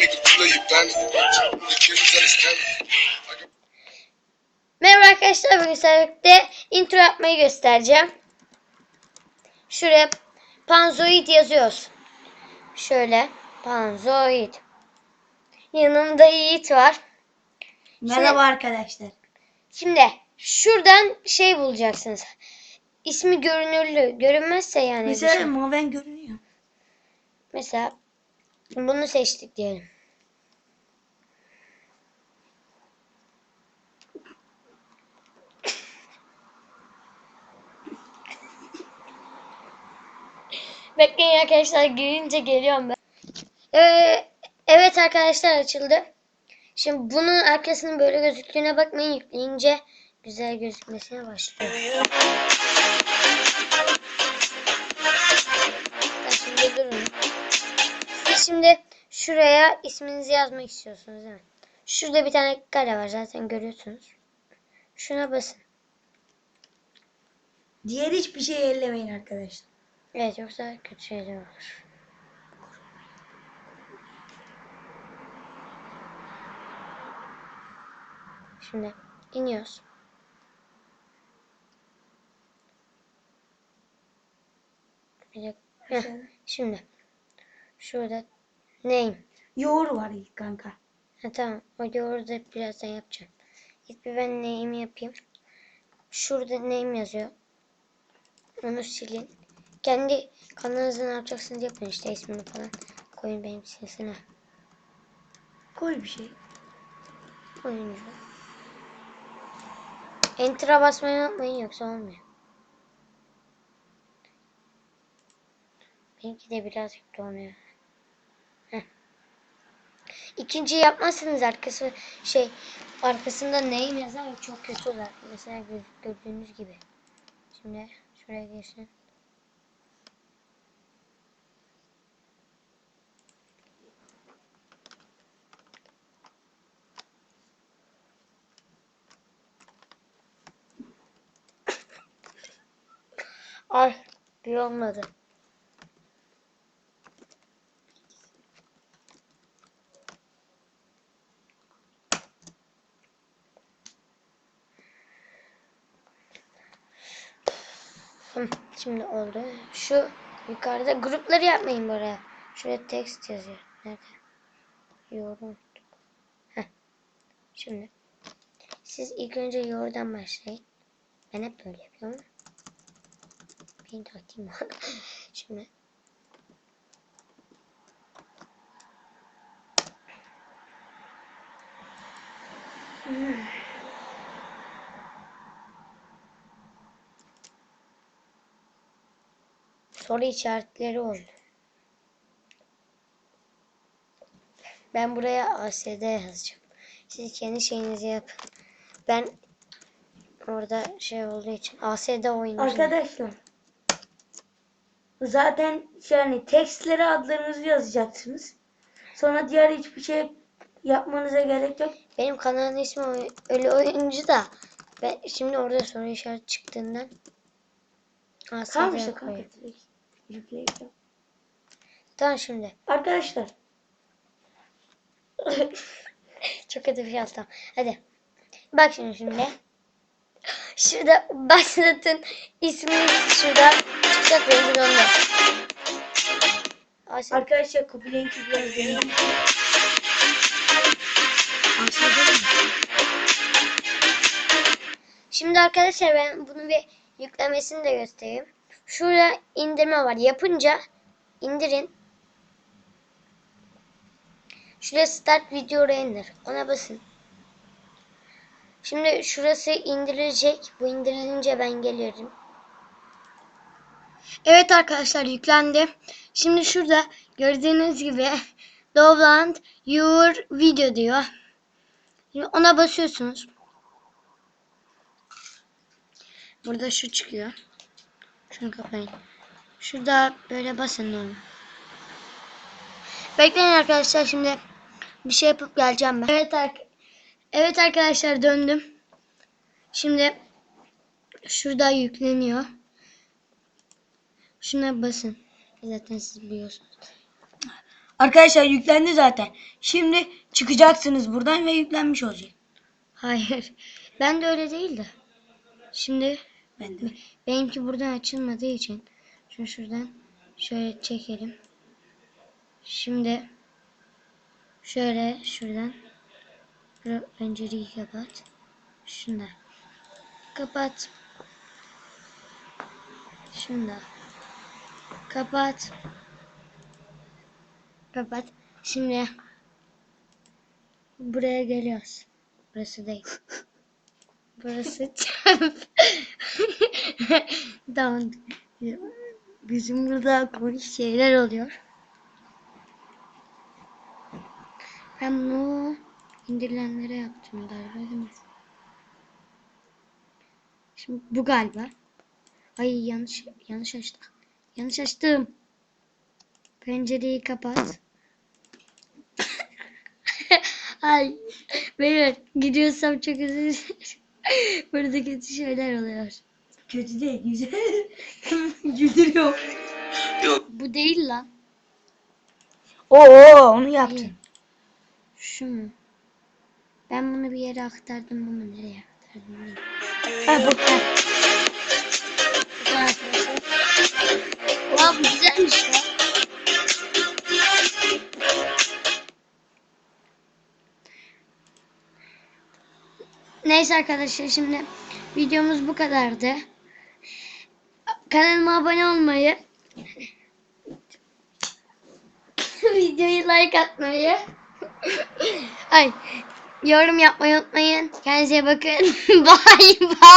nigga pull up your bandit. The killers understand it. I got Merhaba arkadaşlar bugün sizlerle intro yapmayı göstereceğim. Şuraya Panzoid yazıyoruz. Şöyle Panzoid. Yanımda Yiğit var. Merhaba arkadaşlar. Şimdi şuradan şey bulacaksınız. İsmi görünürlü. Görünmezse yani. Mesela şey. maven görünüyor. Mesela bunu seçtik diyelim. Bekleyin arkadaşlar girince geliyorum ben. Ee, evet arkadaşlar açıldı. Şimdi bunun arkasının böyle gözüktüğüne bakmayın yükleyince güzel gözükmesine başlıyor. Şimdi şuraya isminizi yazmak istiyorsunuz değil mi? Şurada bir tane kare var zaten görüyorsunuz. Şuna basın. Diğer hiçbir şey ellemeyin arkadaşlar. Evet yoksa kötü şeyler olur. Şimdi iniyoruz. Bir dakika. Heh, Şimdi şurada name. Yoğur var ilk kanka. Ha, tamam. O orada birazdan yapacağım. İlk bir ben name yapayım. Şurada name yazıyor. Onu silin. Kendi kanalınızda ne yapacaksınız yapın işte ismini falan. Koyun benim sesine. Koy bir şey. Oyuncu. Enter'a basmayı unutmayın yoksa olmuyor. Benimki de birazcık donuyor. Heh. İkinciyi yapmazsanız arkası şey arkasında neyim yazar çok kötü olur. Mesela gör- gördüğünüz gibi. Şimdi şuraya geçsin. Ay bir olmadı. Hı, Şimdi oldu. Şu yukarıda grupları yapmayın buraya. Şuraya text yazıyor. Nerede? Yorum. Şimdi. Siz ilk önce yoğurdan başlayın. Ben hep böyle yapıyorum. Bir taktiğim var. Şimdi. Soru işaretleri oldu. Ben buraya ASD yazacağım. Siz kendi şeyinizi yapın. Ben orada şey olduğu için ASD oynayacağım. Arkadaşlar. Zaten yani tekstlere adlarınızı yazacaksınız. Sonra diğer hiçbir şey yapmanıza gerek yok. Benim kanalın ismi Ölü Oyuncu da ben şimdi orada soru işareti çıktığından ASD koyuyorum. Yükleyeceğim. Tamam şimdi. Arkadaşlar. Çok kötü bir şey yaptım. Hadi. Bak şimdi şimdi. Şurada başlatın isminiz şurada çıkacak benim onda. Arkadaşlar. Aşağıda mı? Şimdi arkadaşlar ben bunu bir yüklemesini de göstereyim. Şurada indirme var. Yapınca indirin. Şuraya start video render. Ona basın. Şimdi şurası indirilecek. Bu indirilince ben geliyorum. Evet arkadaşlar yüklendi. Şimdi şurada gördüğünüz gibi download your video diyor. Şimdi ona basıyorsunuz. Burada şu çıkıyor. Şunu kapayın. Şurada böyle basın onu. Bekleyin arkadaşlar şimdi bir şey yapıp geleceğim ben. Evet, ar evet arkadaşlar döndüm. Şimdi şurada yükleniyor. Şuna basın. Zaten siz biliyorsunuz. Arkadaşlar yüklendi zaten. Şimdi çıkacaksınız buradan ve yüklenmiş olacak. Hayır. Ben de öyle değil de. Şimdi Ben de. benimki buradan açılmadığı için şunu şuradan şöyle çekelim. Şimdi şöyle şuradan şu pencereyi kapat. Şunu da kapat. Şunu da kapat. Kapat. Şimdi buraya geliyoruz. Burası değil. Burası çöp. tamam. Bizim burada komik şeyler oluyor. Ben bunu indirilenlere yaptım galiba değil mi? Şimdi bu galiba. Ay yanlış yanlış açtım. Yanlış açtım. Pencereyi kapat. Ay beyler gidiyorsam çok dilerim. Burada kötü şeyler oluyor. Kötü değil güzel. Güldürüyor. Bu değil lan. Oo onu yaptın. Hayır. Şu mu? Ben bunu bir yere aktardım ama nereye aktardım bilmiyorum. Ha bu. ha. Bu Neyse arkadaşlar şimdi videomuz bu kadardı. Kanalıma abone olmayı, videoyu like atmayı, ay yorum yapmayı unutmayın. Kendinize bakın. bye bye.